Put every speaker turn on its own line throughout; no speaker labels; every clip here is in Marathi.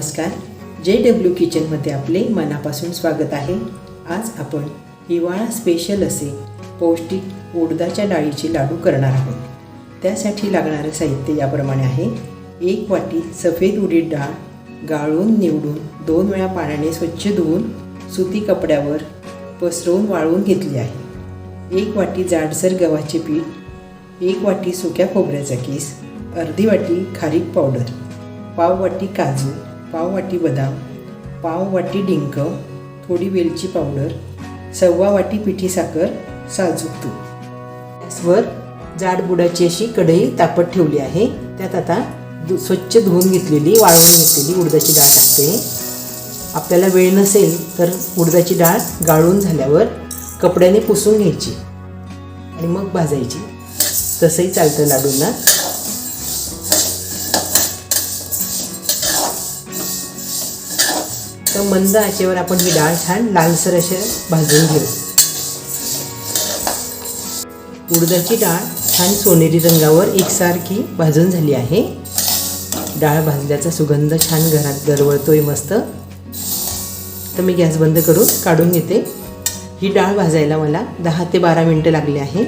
नमस्कार. जे डब्ल्यू किचनमध्ये आपले मनापासून स्वागत आहे. आज आपण हिवाळा स्पेशल असे पौष्टिक उडदाच्या डाळीचे लाडू करणार आहोत. त्यासाठी लागणारं साहित्य याप्रमाणे आहे. एक वाटी सफेद उडीद डाळ गाळून निवडून दोन वेळा पाण्याने स्वच्छ धुवून सुती कपड्यावर पसरवून वाळवून घेतली आहे. एक वाटी जाडसर गव्हाचे पीठ एक वाटी सुक्या खोबऱ्याचा केस अर्धी वाटी खारीक पावडर पाव वाटी काजू पाववाटी बदाम पाववाटी डिंक थोडी वेलची पावडर सव्वा वाटी पिठी साखर साजूक तूप. गॅसवर जाड बुडाची अशी कढई तापत ठेवली आहे. त्यात आता स्वच्छ धुवून घेतलेली वाळवून घेतलेली उडदाची डाळ टाकते. आपल्याला वेळ नसेल तर उडदाची डाळ गाळून झाल्यावर कपड्याने पुसून घ्यायची आणि मग भाजायची. तसंही चालतं लाडूंना. तर मंद आचेवर आपण ही डाळ छान लालसर असे भाजून घेऊ. उडदाची डाळ छान सोनेरी रंगावर एकसारखी भाजून झाली आहे. डाळ भाजल्याचा सुगंध छान घरात दरवळतोय मस्त. तर मी गॅस बंद करून काढून घेते. ही डाळ भाजायला मला दहा ते बारा मिनटं लागली आहे.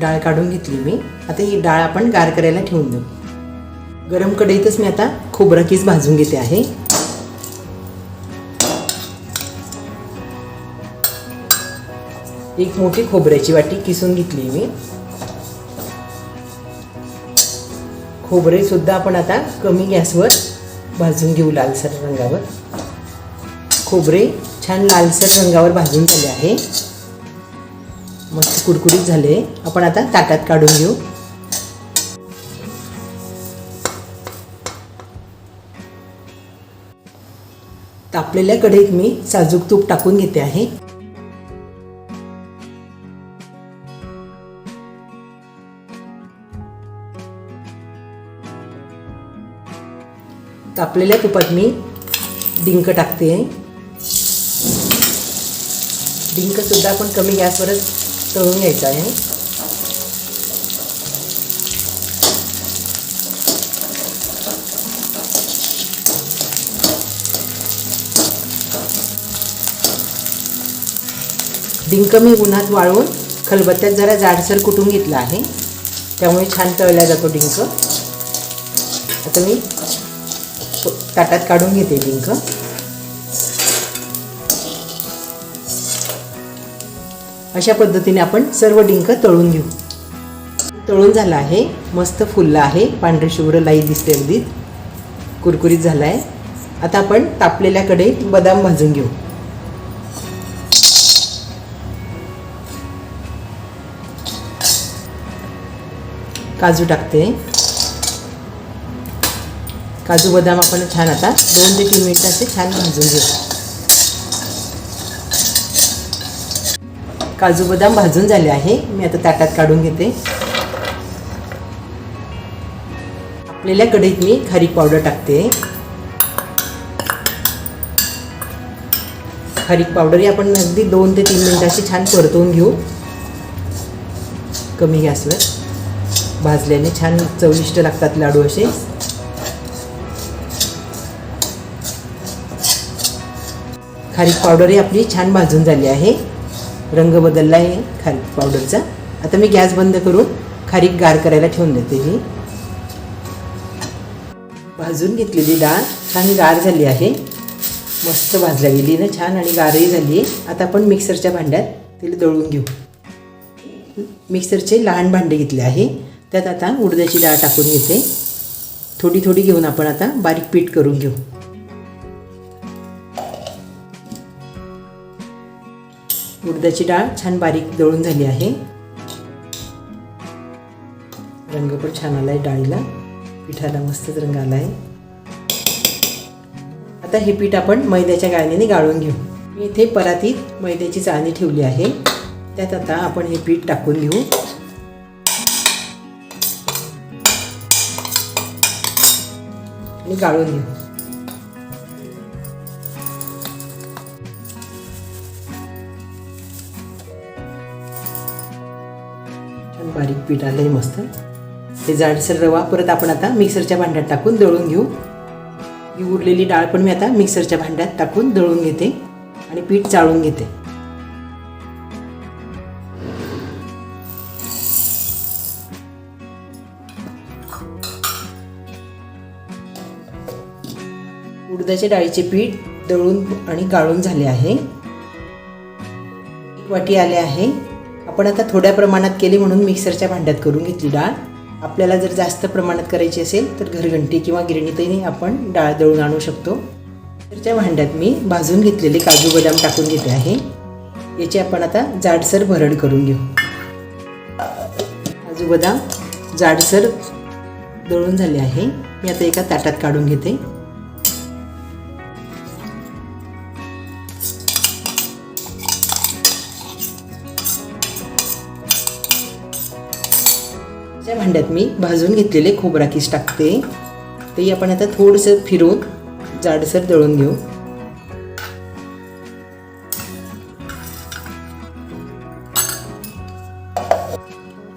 डाळ काढून घेतली मी. आता ही डाळ आपण गार करायला ठेवून देऊ. गरम कढईतच मी आता खोबरा किस भाजून घेते आहे. एक मोठी खोबऱ्याची वाटी किसून घेतली मी. खोबरे सुद्धा आपण आता कमी गॅसवर भाजून घेऊ लालसर रंगावर. खोबरे छान लालसर रंगावर भाजून झाले आहे. मस्त कुरकुरीत झाले. आपण आता ताटात काढून घेऊ. तापलेल्या कढईत मी साजूक तूप टाकून घेते आहे. तापलेल्या तुपात मी डिंक टाकते डिंक सुद्धा आपण कमी गॅसवरच तळून घ्यायचं आहे. डिंक मी उन्हात वाळवून खलबत्त्यात जरा जाडसर कुटून घेतला आहे. त्यामुळे छान तळला जातो डिंक. आता मी ताटात काढून घेते डिंक. अशा पद्धतीने आपण सर्व डिंक तळून घेऊ. तळून झाला आहे. मस्त फुलला आहे. पांढरे शुभ्र लाई दिसते अगदी कुरकुरीत झाला आहे आता आपण तापलेल्या कढईत बदाम भाजून घेऊ. काजू टाकते. काजू बदाम आपण छान आता दोन ते तीन मिनिटं असे छान भाजून घेऊ. काजू बदाम भाजून झाले आहे. मी आता ताटात काढून घेते. आपल्याला कढईत मी खारीक पावडर टाकते. खारीक पावडर ही आपण अगदी दोन ते तीन मिनिटाची छान परतवून घेऊ. कमी गॅसवर. भाजल्याने छान चविष्ट लागतात लाडू असे. खारीक पावडर ही आपली छान भाजून झाली आहे. रंग बदलला आहे खारीक पावडरचा. आता मी गॅस बंद करून खारीक गार करायला ठेवून देते ही. भाजून घेतलेली डाळ छान गार झाली आहे. मस्त भाजल्या गेली ना छान आणि गारही झाली. आहे आता आपण मिक्सरच्या भांड्यात तिला दळून घेऊ. मिक्सरचे लहान भांडे घेतले आहे. त्यात आता उडद्याची डाळ टाकून घेते. थोडी थोडी घेऊन आपण आता बारीक पीठ करून घेऊ. उडद्याची डाळ छान बारीक दळून झाली आहे. रंग पण छान आला आहे डाळीला. पिठाला मस्तच रंग आला आहे आता हे पीठ आपण मैद्याच्या गाळणीने गाळून घेऊ. मी इथे परातीत मैद्याची चाळणी ठेवली आहे. त्यात आता आपण हे पीठ टाकून घेऊ. आणि गाळून घेऊ. छान बारीक पीठ आलंय मस्त. हे जाडसर रवा परत आपण आता मिक्सरच्या भांड्यात टाकून दळून घेऊ. ही उरलेली डाळ पण मी आता मिक्सरच्या भांड्यात टाकून दळून घेते आणि पीठ चाळून घेते. उडदाच्या डाळीचे पीठ दळून आणि गाळून झाले आहे. एक वाटी आले आहे. आपण आता थोड्या प्रमाणात केले म्हणून मिक्सरच्या भांड्यात करून घेतली डाळ. आपल्याला जर जास्त प्रमाणात करायची असेल तर घरघंटी किंवा गिरणीतही आपण डाळ दळून आणू शकतो. मिक्सरच्या भांड्यात मी भाजून घेतलेले काजू बदाम टाकून घेते आहे. याची आपण आता जाडसर भरड करून घेऊ. काजू बदाम जाडसर दळून झाले आहे. मी आता एका ताटात काढून घेते. त्या भांड्यात मी भाजून घेतलेले खोबराकीस टाकते. ते आपण आता थोडंसं फिरून जाडसर दळून घेऊ.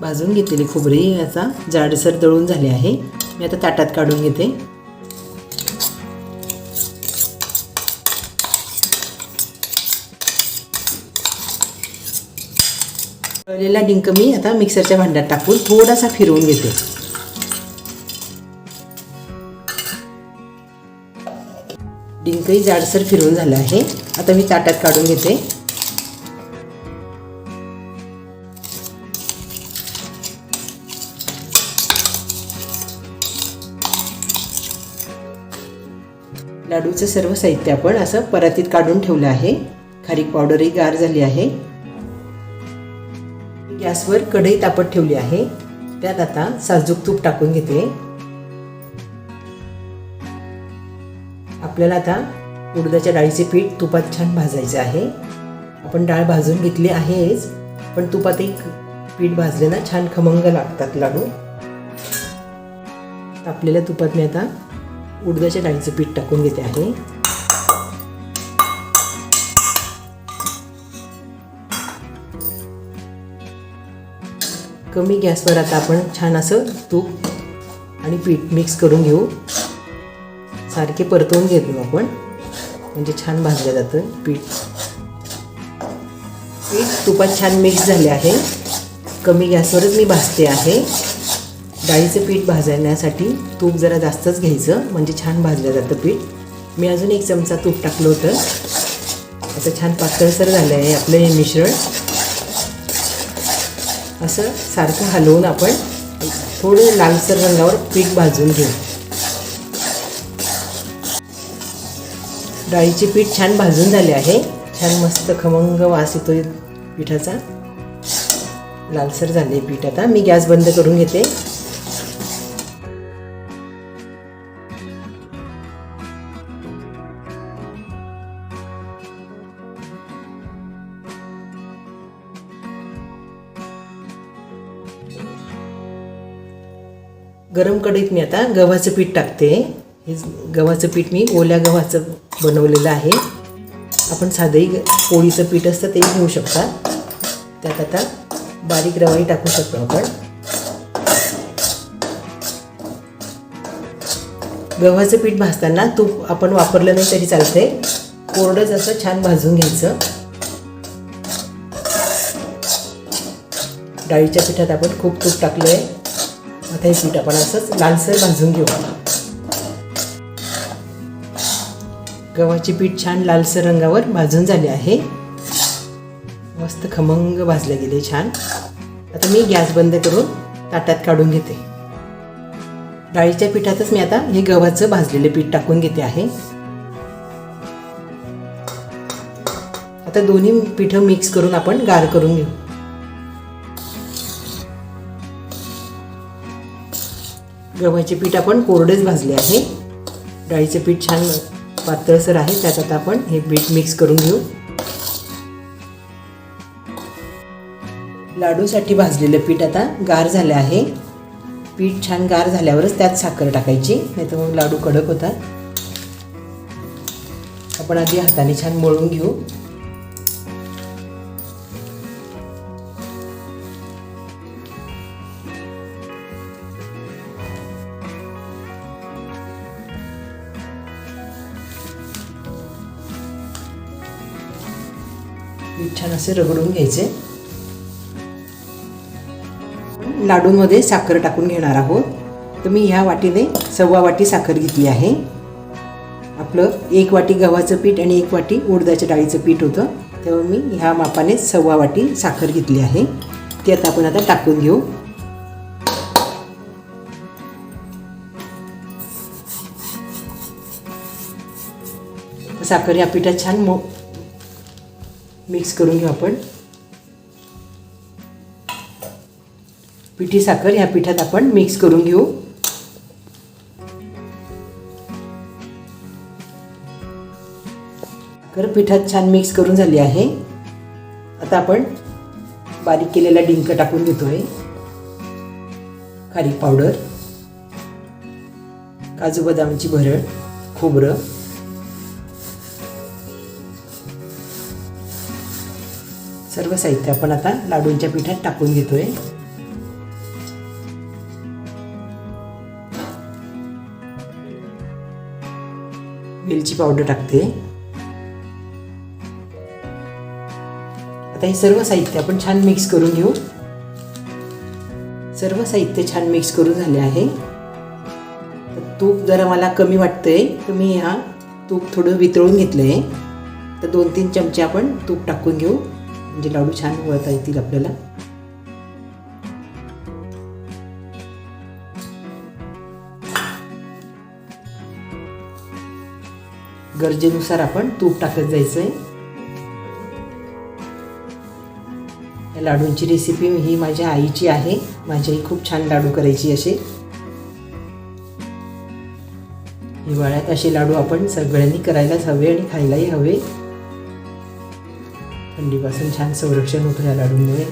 भाजून घेतलेली खोबरे याचा जाडसर दळून झाले आहे. मी आता ताटात काढून घेते. तळलेला डिंक मी आता मिक्सरच्या भांड्यात टाकून थोडासा फिरवून घेते. डिंकही जाडसर फिरवून झालं आहे. आता मी ताटात काढून घेते. लाडूचं सर्व साहित्य आपण असं परातीत काढून ठेवलं आहे. खारीक पावडरही गार झाली आहे. गॅसवर कढई तापत ठेवली आहे. त्यात आता साजूक तूप टाकून घेते. आपल्याला आता उडदाच्या डाळीचे पीठ तुपात छान भाजायचे आहे. आपण डाळ भाजून घेतली आहेच पण तुपात एक पीठ भाजले ना छान खमंग लागतात लाडू. तापलेल्या तुपात मी आता उडदाच्या डाळीचं पीठ टाकून घेते आहे. कमी गॅसवर आता आपण छान असं तूप आणि पीठ मिक्स करून घेऊ. सारखे परतवून घेतो आपण. म्हणजे छान भाजलं जातं पीठ. पीठ तुपात छान मिक्स झाले आहे. कमी गॅसवरच मी भाजते आहे. डाळीचं पीठ भाजण्यासाठी तूप जरा जास्तच घ्यायचं. म्हणजे छान भाजलं जातं पीठ. मी अजून एक चमचा तूप टाकलं होतं. आता छान पातळसर झालं आहे आपलं हे मिश्रण. असं सारखं हलवून आपण थोडं लालसर रंगावर पीठ भाजून घेऊ. डाळीचे पीठ छान भाजून झाले आहे. छान मस्त खमंग वास येतोय पिठाचा. लालसर झाले पीठ आता. मी गॅस बंद करून घेते. गरम कढईत मी आता गव्हाचं पीठ टाकते. हे गव्हाचं पीठ मी ओल्या गव्हाचं बनवलेलं आहे. आपण साधंही ग- पोळीचं पीठ असतं तेही घेऊ शकता. त्यात आता बारीक रवाही टाकू शकतो आपण. गव्हाचं पीठ भाजताना तूप आपण वापरलं नाही तरी चालते कोरडंच असं छान भाजून घ्यायचं. डाळीच्या पिठात आपण खूप तूप टाकलं आहे आता हे पीठ आपण असंच लालसर भाजून घेऊ गव्हाचे पीठ छान लालसर रंगावर भाजून झाले आहे मस्त खमंग भाजले गेले छान आता मी गॅस बंद करून ताटात काढून घेते डाळीच्या पिठातच मी आता हे गव्हाचं भाजलेले पीठ टाकून घेते आहे आता दोन्ही पिठं मिक्स करून आपण गार करून घेऊ गव्हाचे पीठ आपण कोरडेच भाजले आहे. डाळीचे पीठ छान पातळसर आहे त्यात आता आपण हे पीठ मिक्स करून घेऊ. लाडूसाठी भाजलेलं पीठ आता गार झालं आहे. पीठ छान गार झाल्यावरच त्यात साखर टाकायची नाही तर मग लाडू कडक होतात. आपण आधी हाताने छान मळून घेऊ. छान असे रगडून घ्यायचे. लाडूमध्ये साखर टाकून घेणार आहोत. तर मी ह्या वाटीने सव्वा वाटी साखर घेतली आहे. आपलं एक वाटी गव्हाचं पीठ आणि एक वाटी उडदाच्या डाळीचं पीठ होतं. तेव्हा मी ह्या मापाने सव्वा वाटी साखर घेतली आहे. ती आता आपण आता टाकून घेऊ. साखर या पिठात छान मो मिक्स करून घेऊ आपण. पिठी साखर ह्या पिठात आपण मिक्स करून घेऊ. साखर पिठात छान मिक्स करून झाली आहे. आता आपण बारीक केलेला डिंक टाकून घेतोय. खारीक पावडर काजू बदामची भरड खोबरं सर्व साहित्य आपण आता लाडूंच्या पिठात टाकून घेतोय. वेलची पावडर टाकते. आता हे सर्व साहित्य आपण छान मिक्स करून घेऊ. सर्व साहित्य छान मिक्स करून झाले आहे. तूप जरा मला कमी वाटतंय. तर मी हा तूप थोडं वितळून घेतलं आहे तर दोन तीन चमचे आपण तूप टाकून घेऊ. म्हणजे लाडू छान वळता येतील आपल्याला. गरजेनुसार आपण तूप टाकत जायचंय. या लाडूंची रेसिपी ही माझ्या आईची आहे. माझी आई खूप छान लाडू करायची असे. हिवाळ्यात असे लाडू आपण सगळ्यांनी करायलाच हवे आणि खायलाही हवे. थंडीपासून छान संरक्षण होतं या लाडूमुळे.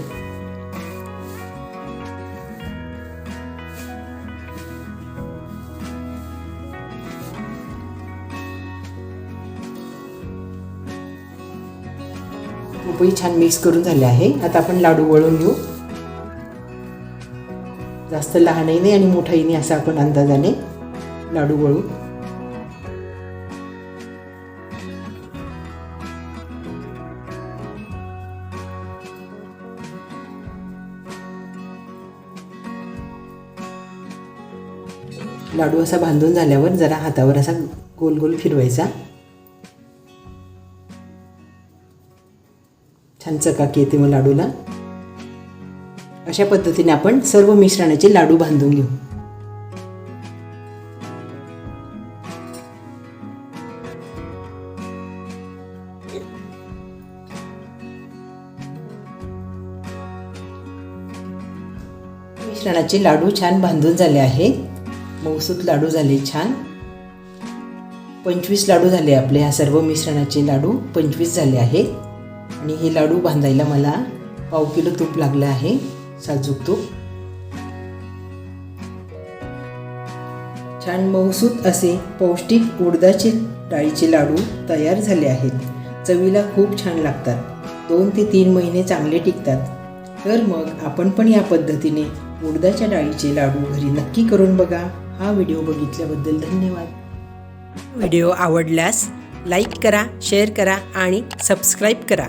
तूपही छान मिक्स करून झाले आहे. आता आपण लाडू वळून घेऊ. जास्त लहानही नाही आणि मोठाही नाही असा आपण अंदाजाने लाडू वळू. लाडू असा बांधून झाल्यावर जरा हातावर असा गोल गोल फिरवायचा. छान चकाकी येते मग लाडूला. अशा पद्धतीने आपण सर्व मिश्रणाचे लाडू बांधून घेऊ. मिश्रणाचे लाडू छान बांधून झाले आहेत. मौसूत लाडू झाले छान. पंचवीस लाडू झाले आपले ह्या सर्व मिश्रणाचे लाडू पंचवीस झाले आहेत. आणि हे लाडू बांधायला मला पाव किलो तूप लागलं आहे साजूक तूप. छान मौसूत असे पौष्टिक उडदाचे डाळीचे लाडू तयार झाले आहेत. चवीला खूप छान लागतात. दोन ते तीन महिने चांगले टिकतात. तर मग आपण पण या पद्धतीने उडदाच्या डाळीचे लाडू घरी नक्की करून बघा. हा व्हिडिओ बघितल्याबद्दल धन्यवाद. व्हिडिओ आवडल्यास लाईक करा शेअर करा आणि सबस्क्राईब करा.